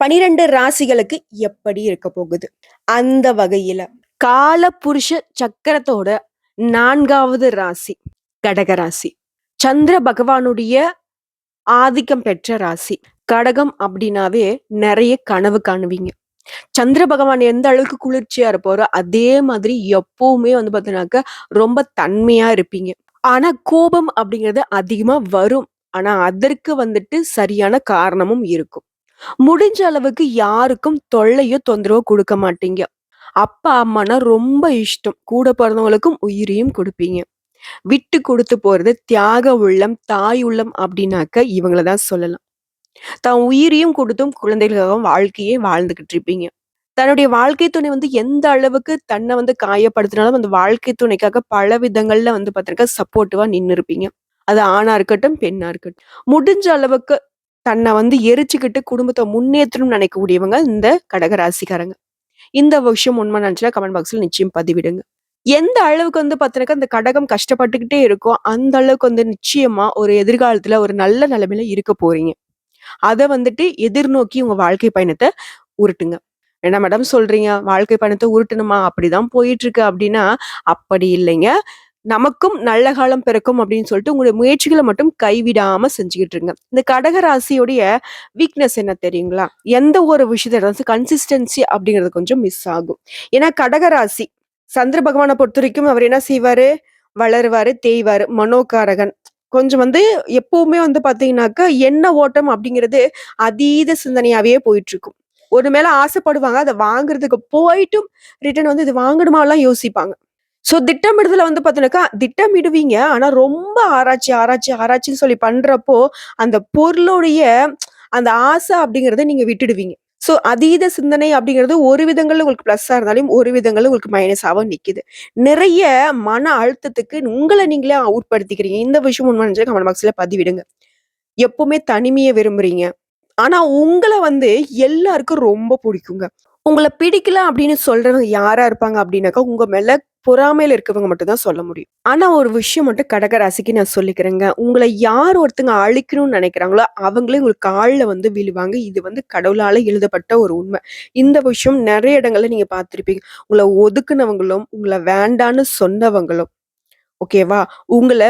பனிரெண்டு ராசிகளுக்கு எப்படி இருக்க போகுது? அந்த வகையில கால புருஷ சக்கரத்தோட நான்காவது ராசி கடக ராசி. சந்திர பகவானுடைய ஆதிக்கம் பெற்ற ராசி. கடகம் அப்படின்னாவே நிறைய கனவு காணுவீங்க. சந்திர பகவான் எந்த அளவுக்கு குளிர்ச்சியா இருப்பாரோ அதே மாதிரி எப்பவுமே வந்து பார்த்தீங்கன்னாக்க ரொம்ப தன்மையா இருப்பீங்க. ஆனா கோபம் அப்படிங்கிறது அதிகமா வரும். ஆனா அதற்கு வந்துட்டு சரியான காரணமும் இருக்கும். முடிஞ்ச அளவுக்கு யாருக்கும் தொல்லையோ தொந்தரவோ கொடுக்க மாட்டீங்க. அப்பா அம்மானா ரொம்ப இஷ்டம். கூட பிறந்தவங்களுக்கும் உயிரையும் கொடுப்பீங்க. விட்டு கொடுத்து போறது தியாக உள்ளம் தாய் உள்ளம் அப்படின்னாக்க இவங்கள தான் சொல்லலாம். தான் உயிரையும் கொடுத்தும் குழந்தைகளுக்காக வாழ்க்கையே வாழ்ந்துகிட்டு இருப்பீங்க. தன்னுடைய வாழ்க்கை துணை வந்து எந்த அளவுக்கு தன்னை வந்து காயப்படுத்தினாலும் அந்த வாழ்க்கை துணைக்காக பல விதங்கள்ல வந்து பார்த்தீங்கன்னா சப்போர்ட்டிவா நின்று இருப்பீங்க அது ஆணா இருக்கட்டும் பெண்ணா இருக்கட்டும். முடிஞ்ச அளவுக்கு தன்னை வந்து எரிச்சுக்கிட்டு குடும்பத்தை முன்னேற்றணும்னு நினைக்கக்கூடியவங்க இந்த கடகராசிக்காரங்க. இந்த விஷயம் உண்மை நினைச்சுன்னா கமெண்ட் பாக்ஸ்ல நிச்சயம் பதிவிடுங்க. எந்த அளவுக்கு வந்து பார்த்தீங்கன்னா அந்த கடகம் கஷ்டப்பட்டுக்கிட்டே இருக்கோ அந்த அளவுக்கு வந்து நிச்சயமா ஒரு எதிர்காலத்துல ஒரு நல்ல நிலைமையில இருக்க போறீங்க. அதை வந்துட்டு எதிர்நோக்கி உங்க வாழ்க்கை பயணத்தை உருட்டுங்க. என்ன மேடம் சொல்றீங்க? வாழ்க்கை பயணத்தை உருட்டணுமா? அப்படிதான் போயிட்டு இருக்கு அப்படின்னா அப்படி இல்லைங்க. நமக்கும் நல்ல காலம் பிறக்கும் அப்படின்னு சொல்லிட்டு உங்களுடைய முயற்சிகளை மட்டும் கைவிடாம செஞ்சுக்கிட்டு இருங்க இந்த கடக ராசியோடைய வீக்னஸ் என்ன தெரியுங்களா? எந்த ஒரு விஷயத்த கன்சிஸ்டன்சி அப்படிங்கிறது கொஞ்சம் மிஸ் ஆகும். ஏன்னா கடக ராசி சந்திர பகவானை பொறுத்த வரைக்கும் அவர் என்ன செய்வாரு? வளருவாரு தேய்வாரு மனோகாரகன். கொஞ்சம் வந்து எப்பவுமே வந்து பாத்தீங்கன்னாக்கா என்ன ஓட்டம் அப்படிங்கிறது அதீத சிந்தனையாவே போயிட்டு இருக்கும் ஒரு மேல ஆசைப்படுவாங்க அதை வாங்குறதுக்கு போயிட்டும் ரிட்டர்ன் வந்து இது வாங்கணுமாலாம் யோசிப்பாங்க. ஸோ திட்டமிடுதல வந்து பார்த்தோன்னாக்கா திட்டமிடுவீங்க. ஆனா ரொம்ப ஆராய்ச்சி ஆராய்ச்சி ஆராய்ச்சின்னு சொல்லி பண்றப்போ அந்த பொருளுடைய அந்த ஆசை அப்படிங்கிறத நீங்க விட்டுடுவீங்க. ஸோ அதீத சிந்தனை அப்படிங்கிறது ஒரு விதங்களில் உங்களுக்கு ப்ளஸ்ஸா இருந்தாலும் ஒரு விதங்களில் உங்களுக்கு மைனஸாகவும் நிக்குது. நிறைய மன அழுத்தத்துக்கு உங்களை நீங்களே உட்படுத்திக்கிறீங்க. இந்த விஷயம் உண்மை கமெண்ட் பாக்ஸில் பதிவிடுங்க. எப்பவுமே தனிமையை விரும்புறீங்க. ஆனா உங்களை வந்து எல்லாருக்கும் ரொம்ப பிடிக்குங்க. உங்களை பிடிக்கல அப்படின்னு சொல்றவங்க யாரா இருப்பாங்க அப்படின்னாக்கா உங்க மேல பொறாமையில் இருக்கவங்க மட்டும் தான் சொல்ல முடியும். ஆனால் ஒரு விஷயம் மட்டும் கடகராசிக்கு நான் சொல்லிக்கிறேங்க. உங்களை யார் ஒருத்தங்க அழிக்கணும்னு நினைக்கிறாங்களோ அவங்களே உங்களுக்கு காலில் வந்து விழுவாங்க. இது வந்து கடவுளால் எழுதப்பட்ட ஒரு உண்மை. இந்த விஷயம் நிறைய இடங்களில் நீங்கள் பார்த்துருப்பீங்க. உங்களை ஒதுக்குனவங்களும் உங்களை வேண்டான்னு சொன்னவங்களும் ஓகேவா உங்களை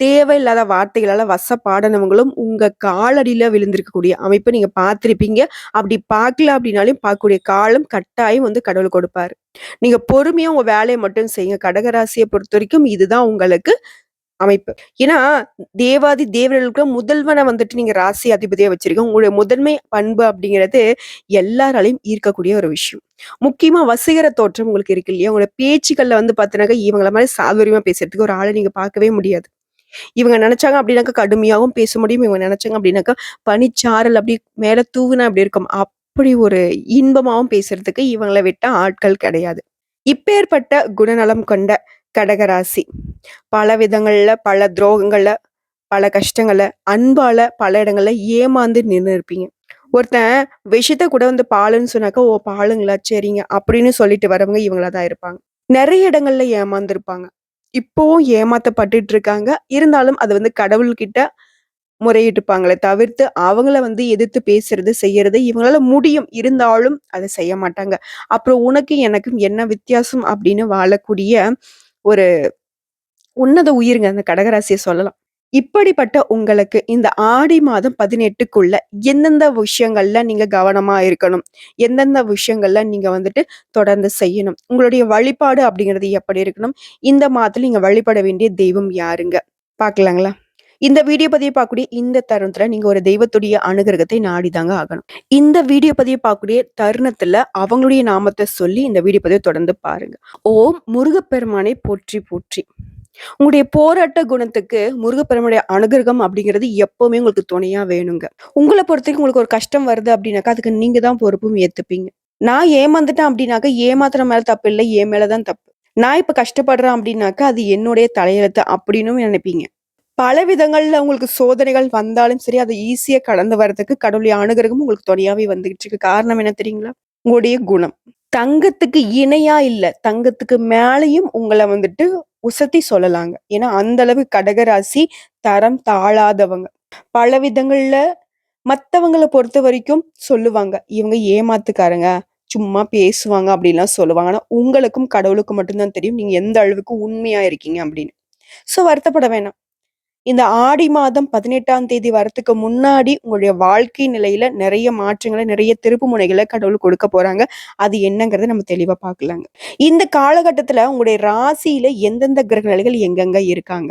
தேவையில்லாத வார்த்தைகளால் வசப்பாடனவங்களும் உங்கள் காலடியில் விழுந்திருக்கக்கூடிய அமைப்பை நீங்கள் பார்த்துருப்பீங்க. அப்படி பார்க்கல அப்படின்னாலும் பார்க்கக்கூடிய காலம் கட்டாயம் வந்து கடவுள் கொடுப்பார். நீங்கள் பொறுமையாக உங்கள் வேலையை மட்டும் செய்யுங்க. கடகராசியை பொறுத்த வரைக்கும் இதுதான் உங்களுக்கு அமைப்பு. ஏன்னா தேவாதி தேவர்களுக்கு முதல்வனை வந்துட்டு நீங்க ராசி அதிபதியா வச்சிருக்கீங்க. உங்களுடைய முதன்மை பண்பு அப்படிங்கிறது எல்லாராலையும் ஈர்க்கக்கூடிய ஒரு விஷயம். முக்கியமா வசீகர தோற்றம் உங்களுக்கு இருக்கு இல்லையா? உங்களோட பேச்சுக்கள்ல வந்து பாத்தீங்கன்னா இவங்கள மாதிரி சாதுரியமா பேசுறதுக்கு ஒரு ஆளை நீங்க பார்க்கவே முடியாது. இவங்க நினைச்சாங்க அப்படின்னாக்கா கடுமையாகவும் பேச முடியும். இவங்க நினைச்சாங்க அப்படின்னாக்கா பனிச்சாரல் அப்படி மேல தூவுனா அப்படி இருக்கும்? அப்படி ஒரு இன்பமாகவும் பேசுறதுக்கு இவங்களை விட்ட ஆட்கள் கிடையாது. இப்பேற்பட்ட குணநலம் கொண்ட கடகராசி. பல விதங்கள்ல பல துரோகங்கள்ல பல கஷ்டங்களை அன்பால பல இடங்கள்ல ஏமாந்து நின்று இருப்பீங்க. ஒருத்தன் விஷயத்த கூட வந்து பாலுன்னு சொன்னாக்கா ஓ பாலுங்களா? சரிங்க. அப்படின்னு சொல்லிட்டு வரவங்க இவங்களா தான் இருப்பாங்க. நிறைய இடங்கள்ல ஏமாந்துருப்பாங்க. இப்போவும் ஏமாத்தப்பட்டுட்டு இருக்காங்க இருந்தாலும் அது வந்து கடவுள்கிட்ட முறையிட்டுப்பாங்களே தவிர்த்து, அவங்கள வந்து எதிர்த்து பேசுறது, செய்யறது இவங்களால முடியும். இருந்தாலும் அதை செய்ய மாட்டாங்க. அப்புறம் உனக்கும் எனக்கும் என்ன வித்தியாசம் அப்படின்னு வாழக்கூடிய ஒரு உன்னத உயிருங்க அந்த கடகராசியை சொல்லலாம். இப்படிப்பட்ட உங்களுக்கு இந்த ஆடி மாதம் 18க்குள்ள எந்தெந்த விஷயங்கள்ல நீங்க கவனமா இருக்கணும்? எந்தெந்த விஷயங்கள்ல நீங்க வந்துட்டு தொடர்ந்து செய்யணும்? உங்களுடைய வழிபாடு அப்படிங்கிறது எப்படி இருக்கணும்? இந்த மாதத்துல நீங்க வழிபட வேண்டிய தெய்வம் யாருங்க? பாக்கலாங்களா இந்த வீடியோ பதிவை பார்க்கக்கூடிய இந்த தருணத்துல நீங்க ஒரு தெய்வத்துடைய அனுகிரகத்தை நாடிதாங்க ஆகணும். இந்த வீடியோ பதிவை பார்க்கக்கூடிய தருணத்துல அவங்களுடைய நாமத்தை சொல்லி இந்த வீடியோ பதிவை தொடர்ந்து பாருங்க. ஓம் முருகப்பெருமானை போற்றி போற்றி. உங்களுடைய போராட்ட குணத்துக்கு முருகப்பெருமனுடைய அனுகிரகம் அப்படிங்கிறது எப்பவுமே உங்களுக்கு துணையா வேணுங்க. உங்களை பொறுத்தவரைக்கும் உங்களுக்கு ஒரு கஷ்டம் வருது அப்படின்னாக்கா, அதுக்கு நீங்க தான் பொறுப்பும் ஏத்துப்பீங்க. நான் ஏமாந்துட்டேன் அப்படின்னாக்கா, ஏமாத்துற மேல தப்பு இல்லை ஏன் மேலதான் தப்பு. நான் இப்ப கஷ்டப்படுறேன் அப்படின்னாக்கா, அது என்னுடைய தலையெழுத்து அப்படின்னும் நினைப்பீங்க. பல விதங்கள்ல உங்களுக்கு சோதனைகள் வந்தாலும் சரி, அதை ஈஸியா கடந்து வர்றதுக்கு கடவுளுடைய அனுகிரகம் உங்களுக்கு துணையாவே வந்துகிட்டு இருக்கு. காரணம் என்ன தெரியுங்களா? உங்களுடைய குணம். தங்கத்துக்கு இணையா இல்ல, தங்கத்துக்கு மேலயும் உங்களை வந்துட்டு உசத்தி சொல்லலாங்க. ஏன்னா, அந்த அளவு கடகராசி தரம் தாழாதவங்க. பல விதங்கள்ல மத்தவங்கள பொறுத்தவரைக்கும் சொல்லுவாங்க. இவங்க ஏமாத்துக்காரங்க, சும்மா பேசுவாங்க அப்படின்லாம் சொல்லுவாங்க. ஆனா, உங்களுக்கும் கடவுளுக்கும் மட்டும்தான் தெரியும். நீங்க எந்த அளவுக்கு உண்மையா இருக்கீங்க அப்படின்னு. சோ வருத்தப்பட வேணாம். இந்த ஆடி மாதம் 18ஆம் தேதி வரத்துக்கு முன்னாடி உங்களுடைய வாழ்க்கை நிலையில நிறைய மாற்றங்களை நிறைய திருப்பு முனைகளை கடவுள் கொடுக்க போறாங்க. அது என்னங்கிறத நம்ம தெளிவா பார்க்கலாங்க. இந்த காலகட்டத்துல உங்களுடைய ராசியில எந்தெந்த கிரக நிலைகள் எங்கெங்க இருக்காங்க?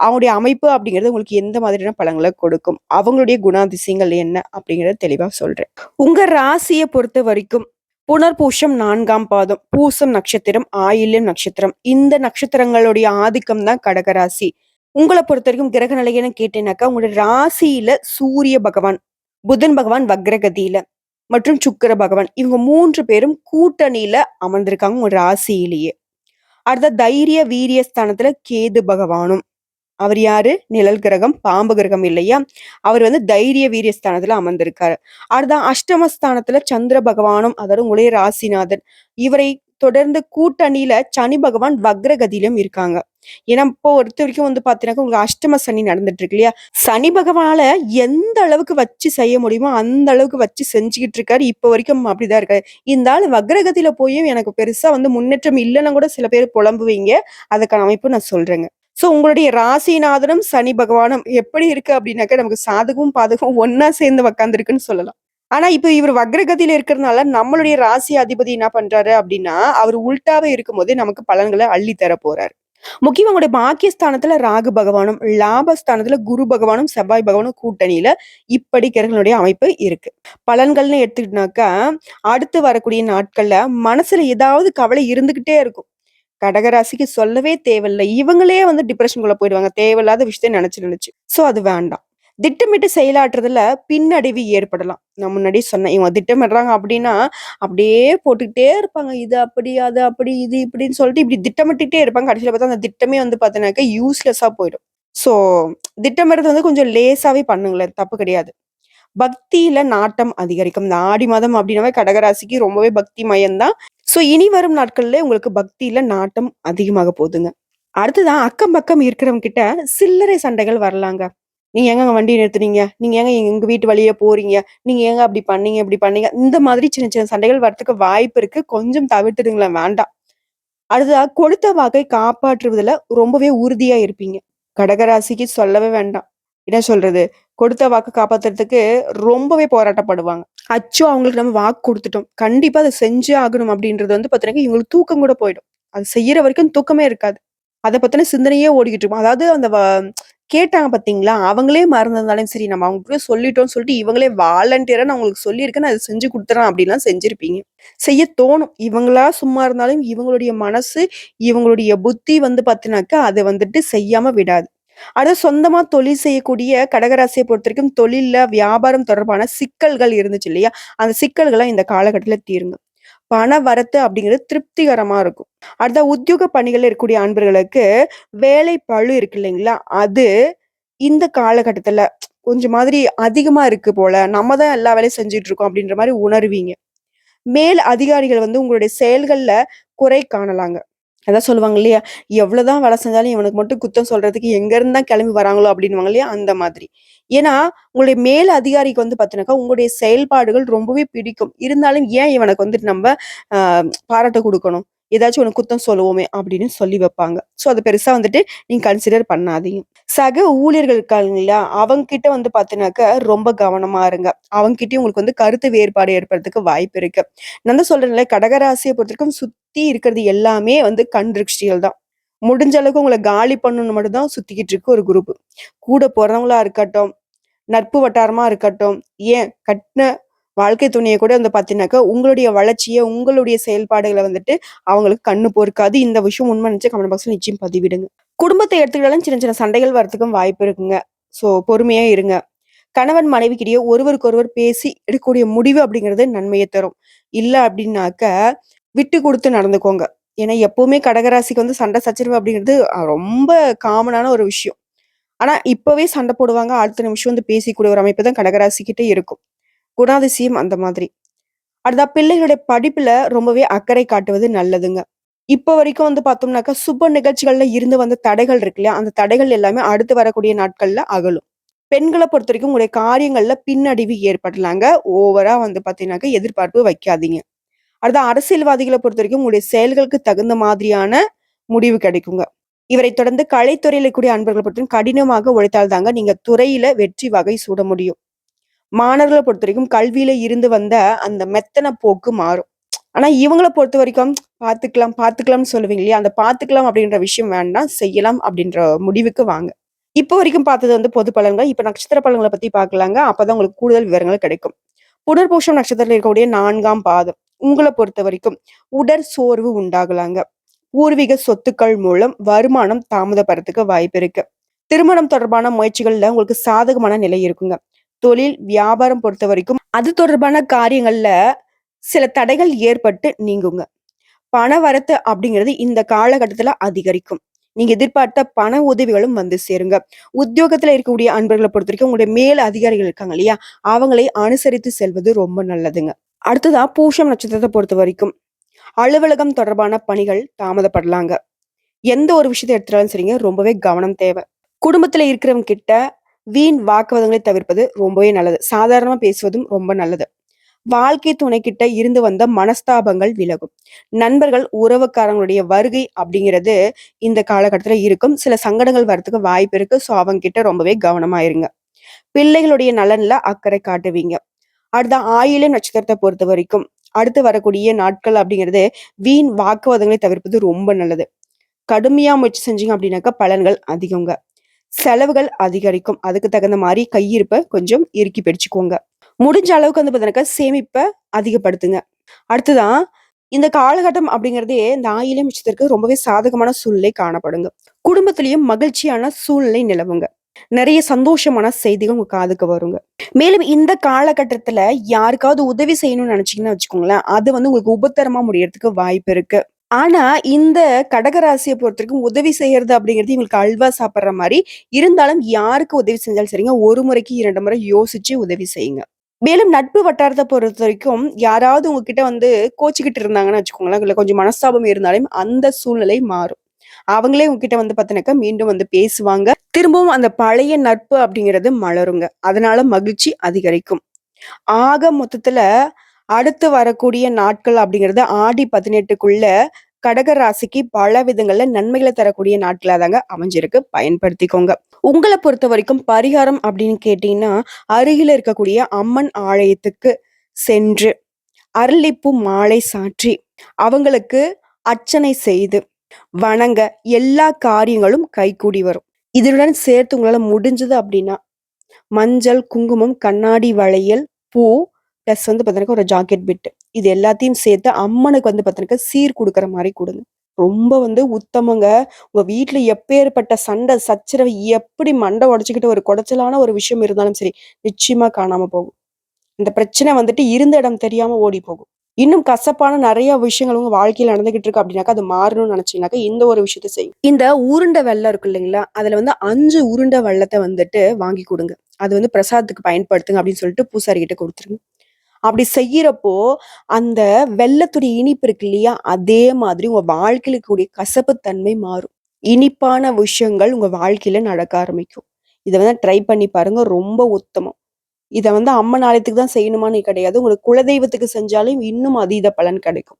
அவங்களுடைய அமைப்பு அப்படிங்கிறது உங்களுக்கு எந்த மாதிரியான பழங்களை கொடுக்கும்? அவங்களுடைய குணாதிசயங்கள் என்ன? அப்படிங்கிறத தெளிவா சொல்றேன். உங்க ராசியை பொறுத்த வரைக்கும் புனர்பூஷம் நான்காம் பாதம், பூசம் நட்சத்திரம், ஆயில்யம் நட்சத்திரம். இந்த நட்சத்திரங்களுடைய ஆதிக்கம் தான் கடகராசி. உங்களை பொறுத்த வரைக்கும் கிரக நிலையன்னு கேட்டேனாக்கா, உங்களோட ராசியில சூரிய பகவான், புதன் பகவான் வக்ரகதியில மற்றும் சுக்கிர பகவான் இவங்க மூன்று பேரும் கூட்டணியில அமர்ந்திருக்காங்க உங்க ராசியிலேயே. அடுத்த தைரிய, வீரிய ஸ்தானத்துல கேது பகவானும். அவர் யாரு? நிழல் கிரகம், பாம்பு கிரகம் இல்லையா? அவர் வந்து தைரிய, வீரிய ஸ்தானத்துல அமர்ந்திருக்காரு. அடுத்த அஷ்டமஸ்தானத்துல சந்திர பகவானும், அதாவது உங்களுடைய ராசிநாதன். இவரை தொடர்ந்து கூட்டணியில சனி பகவான் வக்ரகதியிலும் இருக்காங்க. ஏன்னா, இப்போ ஒருத்த வரைக்கும் வந்து பாத்தீங்கன்னா உங்களுக்கு அஷ்டம சனி நடந்துட்டு இருக்கு இல்லையா? சனி பகவானால எந்த அளவுக்கு வச்சு செய்ய முடியுமோ, அந்த அளவுக்கு வச்சு செஞ்சுகிட்டு இருக்காரு. இப்ப வரைக்கும் அப்படிதான் இருக்காரு. இந்த ஆளு வக்ரகதியில போயும் எனக்கு பெருசா வந்து முன்னேற்றம் இல்லன்னு கூட சில பேர் புலம்புவீங்க. அதுக்கான அமைப்பு நான் சொல்றேங்க. சோ உங்களுடைய ராசிநாதனும், சனி பகவானும் எப்படி இருக்கு அப்படின்னாக்கா, நமக்கு சாதகமும், பாதகமும் ஒன்னா சேர்ந்து உக்காந்துருக்குன்னு சொல்லலாம். ஆனா, இப்ப இவர் வக்ரகதியில இருக்கிறதுனால நம்மளுடைய ராசி அதிபதி என்ன பண்றாரு அப்படின்னா, அவரு இருக்கும் இருக்கும்போதே நமக்கு பலன்களை அள்ளி தர போறாரு. முக்கியமா அவங்களுடைய பாக்கியஸ்தானத்துல ராகு பகவானும், லாபஸ்தானத்துல குரு பகவானும், செவ்வாய் பகவானும் கூட்டணியில இப்படி கிரகங்களுடைய அமைப்பு இருக்கு. பலன்கள்னு எடுத்துக்கிட்டாக்கா அடுத்து வரக்கூடிய நாட்கள்ல மனசுல ஏதாவது கவலை இருந்துகிட்டே இருக்கும். கடகராசிக்கு சொல்லவே தேவையில்லை இவங்களே வந்து டிப்ரெஷனுக்குள்ள போயிடுவாங்க. தேவையில்லாத விஷயத்த நினைச்சு நினைச்சு சோ அது வேண்டாம். திட்டமிட்டு செயலாற்றுறதுல பின்னடைவு ஏற்படலாம். நான் முன்னாடி சொன்னேன். இவங்க திட்டமிடுறாங்க அப்படின்னா, அப்படியே போட்டுக்கிட்டே இருப்பாங்க. இது அப்படி, அது அப்படி, இது இப்படின்னு சொல்லிட்டு இப்படி திட்டமிட்டுட்டே இருப்பாங்க. கடைசியில பார்த்தா அந்த திட்டமே வந்து பார்த்தீங்கன்னாக்கா யூஸ்லெஸ்ஸா போயிடும். ஸோ திட்டமிடுறது வந்து கொஞ்சம் லேசாவே பண்ணுங்களேன். தப்பு கிடையாது. பக்தியில நாட்டம் அதிகரிக்கும். இந்த ஆடி மாதம் அப்படின்னாவே கடகராசிக்கு ரொம்பவே பக்தி மயம்தான் ஸோ இனி வரும் நாட்கள்ல உங்களுக்கு பக்தியில நாட்டம் அதிகமாக போகுதுங்க. அடுத்ததான் அக்கம் பக்கம் இருக்கிறவங்க கிட்ட சில்லறை சண்டைகள் வரலாங்க. நீங்க எங்க வண்டி நிறுத்துனீங்க? நீங்க எங்க எங்க வீட்டு வழியே போறீங்க? நீங்க ஏங்க அப்படி பண்ணீங்க, இப்படி பண்ணீங்க? இந்த மாதிரி சின்ன சின்ன சண்டைகள் வரத்துக்கு வாய்ப்பு இருக்கு. கொஞ்சம் தவிர்த்துடுங்களேன் வேண்டாம். அடுத்ததா கொடுத்த வாக்கை காப்பாற்றுவதுல ரொம்பவே உறுதியா இருப்பீங்க. கடகராசிக்கு சொல்லவே வேண்டாம். என்ன சொல்றது? கொடுத்த வாக்கு காப்பாத்துறதுக்கு ரொம்பவே போராட்டப்படுவாங்க. அச்சோ! அவங்களுக்கு நம்ம வாக்கு கொடுத்துட்டோம் கண்டிப்பா அதை செஞ்சே ஆகணும் அப்படின்றது வந்து பார்த்தீங்கன்னா, இவங்களுக்கு தூக்கம் கூட போயிடும். அது செய்யற வரைக்கும் தூக்கமே இருக்காது. அதை பத்தின சிந்தனையே ஓடிக்கிட்டு இருக்கும். அதாவது அந்த வ கேட்டாங்க பார்த்தீங்களா? அவங்களே மறந்திருந்தாலும் சரி, நம்ம அவங்க கூட சொல்லிட்டோம்னு சொல்லிட்டு இவங்களே வாலண்டியராக நான் உங்களுக்கு சொல்லியிருக்கேன். நான் செஞ்சு கொடுத்துறேன் அப்படிலாம் செஞ்சுருப்பீங்க செய்ய தோணும். இவங்களா சும்மா இருந்தாலும் இவங்களுடைய மனசு, இவங்களுடைய புத்தி வந்து பார்த்தினாக்கா அதை வந்துட்டு செய்யாமல் விடாது. அடுத்து சொந்தமா தொழில் செய்யக்கூடிய கடகராசையை பொறுத்த வரைக்கும் தொழிலில் வியாபாரம் தொடர்பான சிக்கல்கள் இருந்துச்சு இல்லையா? அந்த சிக்கல்களை இந்த காலகட்டத்தில் தீருங்க. பண வரத்து அப்படிங்கிறது திருப்திகரமா இருக்கும். அடுத்த உத்தியோக பணிகள் இருக்கக்கூடிய அன்பர்களுக்கு வேலை பளு இருக்கு இல்லைங்களா? அது இந்த காலகட்டத்தில் கொஞ்சம் மாதிரி அதிகமா இருக்கு போல. நம்ம தான் எல்லா வேலையும் செஞ்சுட்டு இருக்கோம் அப்படின்ற மாதிரி உணர்வீங்க. மேல் அதிகாரிகள் வந்து உங்களுடைய செயல்கள்ல குறை காணலாங்க. அதான் சொல்லுவாங்க இல்லையா? எவ்வளோதான் வேலை செஞ்சாலும் இவனுக்கு மட்டும் குத்தம் சொல்றதுக்கு எங்கருந்து தான் கிளம்பி வராங்களோ அப்படின்னுவாங்க இல்லையா? அந்த மாதிரி. ஏன்னா, உங்களுடைய மேல் அதிகாரிக்கு வந்து பார்த்தீங்கன்னாக்கா, உங்களுடைய செயல்பாடுகள் ரொம்பவே பிடிக்கும். இருந்தாலும் ஏன் இவனுக்கு வந்துட்டு நம்ம பாராட்ட கொடுக்கணும் ஏதாச்சும் உனக்கு குத்தம் சொல்லுவோமே அப்படின்னு சொல்லி வைப்பாங்க. ஸோ அதை பெருசா வந்துட்டு நீங்க கன்சிடர் பண்ணாதீங்க. சக ஊழியர்கள் இருக்காங்க இல்லையா? அவங்க கிட்ட வந்து பார்த்தீங்கன்னாக்கா, ரொம்ப கவனமா இருங்க. அவங்க கிட்டயும் உங்களுக்கு வந்து கருத்து வேறுபாடு ஏற்படுறதுக்கு வாய்ப்பு இருக்கு. நான் தான் சொல்றேன்ல, கடகராசியை பொறுத்தவரைக்கும் சுத்தி இருக்கிறது எல்லாமே வந்து கண்டிருஷ்டிகள் தான். முடிஞ்ச அளவுக்கு உங்களை காலி பண்ணணும்னு மட்டும்தான் சுத்திக்கிட்டு இருக்கு ஒரு குரூப். கூட போறவங்களா இருக்கட்டும், நட்பு வட்டாரமா இருக்கட்டும், ஏன் கட்டின வாழ்க்கை துணையை கூட வந்து பார்த்தீங்கன்னாக்கா, உங்களுடைய வளர்ச்சியை உங்களுடைய செயல்பாடுகளை வந்துட்டு அவங்களுக்கு கண்ணு பொறுக்காது. இந்த விஷயம் உண்மை நினைச்சா கமெண்ட் பாக்ஸ்ல நிச்சயம் பதிவிடுங்க. குடும்பத்தை எடுத்துக்கிட்டாலும் சின்ன சின்ன சண்டைகள் வரதுக்கும் வாய்ப்பு இருக்குங்க. ஸோ பொறுமையா இருங்க. கணவன் மனைவிக்கிடையே ஒருவருக்கொருவர் பேசி எடுக்கக்கூடிய முடிவு அப்படிங்கிறது நன்மையை தரும். இல்லை அப்படின்னாக்க, விட்டு கொடுத்து நடந்துக்கோங்க. ஏன்னா எப்பவுமே கடகராசிக்கு வந்து சண்டை சச்சரவு அப்படிங்கிறது ரொம்ப காமனான ஒரு விஷயம். ஆனா இப்பவே சண்டை போடுவாங்க. அடுத்த நிமிஷம் வந்து பேசிக்கூடிய ஒரு அமைப்பு தான் கடகராசிக்கிட்டே கிட்ட இருக்கும். குணாதிசயம் அந்த மாதிரி. அடுத்தா பிள்ளைகளுடைய படிப்புல ரொம்பவே அக்கறை காட்டுவது நல்லதுங்க. இப்ப வரைக்கும் வந்து பார்த்தோம்னாக்கா, சுப நிகழ்ச்சிகள்ல இருந்து வந்த தடைகள் இருக்கு இல்லையா? அந்த தடைகள் எல்லாமே அடுத்து வரக்கூடிய நாட்கள்ல அகலும். பெண்களை பொறுத்த வரைக்கும் உங்களுடைய காரியங்கள்ல பின்னடைவு ஏற்படலாங்க. ஓவரா வந்து பார்த்தீங்கன்னாக்கா, எதிர்பார்ப்பு வைக்காதீங்க. அடுத்த அரசியல்வாதிகளை பொறுத்த வரைக்கும் உங்களுடைய செயல்களுக்கு தகுந்த மாதிரியான முடிவு கிடைக்குங்க. இவரை தொடர்ந்து கலைத்துறையில கூடிய அன்பர்களை பொறுத்தவரைக்கும் கடினமாக உழைத்தால் தாங்க நீங்க துறையில வெற்றி வகை சூட முடியும். மாணவர்களை பொறுத்த வரைக்கும் கல்வியில இருந்து வந்த அந்த மெத்தன போக்கு மாறும். ஆனா இவங்கள பொறுத்தவரைக்கும் பார்த்துக்கலாம், பாத்துக்கலாம்னு சொல்லுவீங்க இல்லையா? அந்த பாத்துக்கலாம் அப்படின்ற விஷயம் வேண்டாம். செய்யலாம் அப்படின்ற முடிவுக்கு வாங்க. இப்போ வரைக்கும் பார்த்தது வந்து பொது பலன்கள். இப்ப நட்சத்திர பலன்களை பத்தி பாக்கலாங்க அப்பதான் உங்களுக்கு கூடுதல் விவரங்கள் கிடைக்கும். புனர்பூசம் நட்சத்திரத்தில் இருக்கக்கூடிய நான்காம் பாதம். உங்களை பொறுத்த வரைக்கும் உடற் சோர்வு உண்டாகலாங்க. பூர்வீக சொத்துக்கள் மூலம் வருமானம் தாமதப்படுறதுக்கு வாய்ப்பு இருக்கு. திருமணம் தொடர்பான முயற்சிகள்ல உங்களுக்கு சாதகமான நிலை இருக்குங்க. தொழில், வியாபாரம் பொறுத்த வரைக்கும் அது தொடர்பான காரியங்கள்ல சில தடைகள் ஏற்பட்டு நீங்குங்க. பண வரத்து அப்படிங்கிறது இந்த காலகட்டத்துல அதிகரிக்கும். நீங்க எதிர்பார்த்த பண உதவிகளும் வந்து சேருங்க. உத்தியோகத்துல இருக்கக்கூடிய அன்பர்கள பொறுத்தவரைக்கும் உங்களுடைய மேல் அதிகாரிகள் இருக்காங்க இல்லையா? அவங்களை அனுசரித்து செல்வது ரொம்ப நல்லதுங்க. அடுத்ததா பூஷம் நட்சத்திரத்தை பொறுத்த வரைக்கும் அலுவலகம் தொடர்பான பணிகள் தாமதப்படலாங்க. எந்த ஒரு விஷயத்தை எடுத்துட்டாலும் சரிங்க, ரொம்பவே கவனம் தேவை. குடும்பத்துல இருக்கிறவங்க கிட்ட வீண் வாக்குவாதங்களை தவிர்ப்பது ரொம்பவே நல்லது. சாதாரணமா பேசுவதும் ரொம்ப நல்லது. வாழ்க்கை துணை கிட்ட இருந்து வந்த மனஸ்தாபங்கள் விலகும். நண்பர்கள், உறவுக்காரங்களுடைய வருகை அப்படிங்கிறது இந்த காலகட்டத்துல இருக்கும். சில சங்கடங்கள் வரதுக்கு வாய்ப்பு இருக்கு. ஸோ அவங்க கிட்ட ரொம்பவே கவனமா இருங்க. பிள்ளைகளுடைய நலன்ல அக்கறை காட்டுவீங்க. அடுத்த நட்சத்திரத்தை பொறுத்த வரைக்கும் அடுத்து வரக்கூடிய நாட்கள் அப்படிங்கிறது வீண் வாக்குவாதங்களை தவிர்ப்பது ரொம்ப நல்லது. கடுமையா முயற்சி செஞ்சீங்க அப்படின்னாக்கா பலன்கள் அதிகங்க. செலவுகள் அதிகரிக்கும். அதுக்கு தகுந்த மாதிரி கையிருப்பை கொஞ்சம் இறுக்கி பிடிச்சுக்கோங்க. முடிஞ்ச அளவுக்கு வந்து பார்த்தீங்கன்னாக்கா, சேமிப்பை அதிகப்படுத்துங்க. அடுத்துதான் இந்த காலகட்டம் அப்படிங்கிறதே இந்த ஆயிலை மிச்சத்திற்கு ரொம்பவே சாதகமான சூழ்நிலை காணப்படுங்க. குடும்பத்திலையும் மகிழ்ச்சியான சூழ்நிலை நிலவுங்க. நிறைய சந்தோஷமான செய்திகள் உங்க காதுக்கு வருங்க. மேலும் இந்த காலகட்டத்துல யாருக்காவது உதவி செய்யணும்னு நினைச்சீங்கன்னு வச்சுக்கோங்களேன், அது வந்து உங்களுக்கு உபத்தரமா முடியறதுக்கு வாய்ப்பு இருக்கு. ஆனா இந்த கடகராசிய பொறுத்தவரைக்கும் உதவி செய்யறது அப்படிங்கிறது இவங்களுக்கு அல்வா சாப்பிட்ற மாதிரி இருந்தாலும் யாருக்கு உதவி செஞ்சாலும் சரிங்க, ஒரு முறைக்கு இரண்டு முறை யோசிச்சு உதவி செய்யுங்க. மேலும் நட்பு வட்டாரத்தை பொறுத்த வரைக்கும் யாராவது உங்ககிட்ட வந்து கோச்சிக்கிட்டு இருந்தாங்கன்னு வச்சுக்கோங்களேன், இல்லை கொஞ்சம் மனஸ்தாபம் இருந்தாலும் அந்த சூழ்நிலை மாறும். அவங்களே உங்ககிட்ட வந்து பார்த்தீங்கன்னாக்கா, மீண்டும் வந்து பேசுவாங்க. திரும்பவும் அந்த பழைய நட்பு அப்படிங்கிறது மலருங்க. அதனால மகிழ்ச்சி அதிகரிக்கும். ஆக மொத்தத்துல அடுத்து வரக்கூடிய நாட்கள் அப்படிங்கிறது ஆடி 18க்குள்ள கடக ராசிக்கு பல விதங்கள்ல நன்மைகளை தரக்கூடிய நாட்களா தாங்க அமைஞ்சிருக்கு. பயன்படுத்திக்கோங்க. உங்களை பொறுத்த வரைக்கும் பரிகாரம் அப்படின்னு கேட்டீங்கன்னா, அருகில இருக்கக்கூடிய அம்மன் ஆலயத்துக்கு சென்று, அரளிப்பூ மாலை சாற்றி, அவங்களுக்கு அர்ச்சனை செய்து, வணங்க எல்லா காரியங்களும் கைகூடி வரும். இதனுடன் சேர்த்து உங்களால முடிஞ்சது அப்படின்னா, மஞ்சள், குங்குமம், கண்ணாடி வளையல், பூ பிளஸ் வந்து பார்த்தீங்கன்னா, ஒரு ஜாக்கெட் பிட். இது எல்லாத்தையும் சேர்த்து அம்மனுக்கு வந்து பார்த்தீங்கன்னா, சீர் கொடுக்குற மாதிரி கொடுங்க ரொம்ப வந்து உத்தமங்க. உங்க வீட்டுல எப்பேர்ப்பட்ட சண்டை, சச்சரவு எப்படி மண்டை உடச்சுக்கிட்டு ஒரு குடைச்சலான ஒரு விஷயம் இருந்தாலும் சரி, நிச்சயமா காணாம போகும். இந்த பிரச்சனை வந்துட்டு இருந்த இடம் தெரியாம ஓடி போகும். இன்னும் கசப்பான நிறைய விஷயங்கள் உங்க வாழ்க்கையில நடந்துகிட்டு இருக்கு அப்படின்னாக்கா, அது மாறணும்னு நினைச்சீங்கன்னாக்கா, இந்த ஒரு விஷயத்த செய்யும் இந்த உருண்ட வெள்ளம் இருக்கு இல்லைங்களா? அதுல வந்து அஞ்சு உருண்ட வெள்ளத்தை வந்துட்டு வாங்கி கொடுங்க அது வந்து பிரசாதத்துக்கு பயன்படுத்துங்க அப்படின்னு சொல்லிட்டு பூசாரி கிட்ட அப்படி செய்யறப்போ, அந்த வெள்ளத்துடைய இனிப்பு இருக்கு இல்லையா? அதே மாதிரி உங்க வாழ்க்கையில இருக்கக்கூடிய கசப்பு தன்மை மாறும். இனிப்பான விஷயங்கள் உங்க வாழ்க்கையில நடக்க ஆரம்பிக்கும். இதை வந்து ட்ரை பண்ணி பாருங்க ரொம்ப உத்தமம் இதை வந்து அம்மன் ஆலயத்துக்கு தான் செய்யணுமான்னு கிடையாது. உங்களுக்கு குலதெய்வத்துக்கு செஞ்சாலும் இன்னும் அதீத பலன் கிடைக்கும்.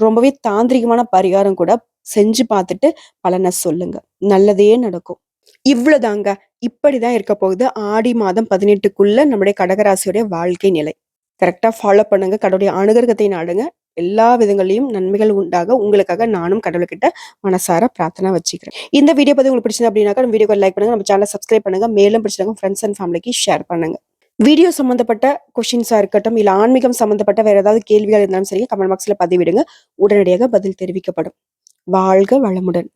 ரொம்பவே தாந்திரிகமான பரிகாரம் கூட செஞ்சு பார்த்துட்டு பலனை சொல்லுங்க. நல்லதே நடக்கும். இவ்வளவுதாங்க. இப்படிதான் இருக்க போகுது. ஆடி மாதம் பதினெட்டுக்குள்ள நம்முடைய கடகராசியுடைய வாழ்க்கை நிலை. கரெக்டா ஃபாலோ பண்ணுங்க. கடவுளுடைய அனுகிரகத்தை நாடுங்க. எல்லா விதங்களையும் நன்மைகள் உண்டாக உங்களுக்காக நானும் கடவுள்கிட்ட மனசார பிரார்த்தனை வச்சுக்கிறேன். இந்த வீடியோ பத்தி உங்களுக்கு பிடிச்சது அப்படின்னாக்கா நம்ம வீடியோ லைக் பண்ணுங்க. நம்ம சேனலை சப்ஸ்கிரைப் பண்ணுங்க. மேலும் பிடிச்சிருங்க ஃப்ரெண்ட்ஸ் அண்ட் ஃபேமிலிக்கு ஷேர் பண்ணுங்க. வீடியோ சம்மந்தப்பட்ட கொஷின்ஸா இருக்கட்டும் இல்லை ஆன்மீகம் சம்மந்தப்பட்ட வேற ஏதாவது கேள்விகள் இருந்தாலும் சரி கமெண்ட் பாக்ஸில் பதிவிடுங்க. உடனடியாக பதில் தெரிவிக்கப்படும். வாழ்க வளமுடன்.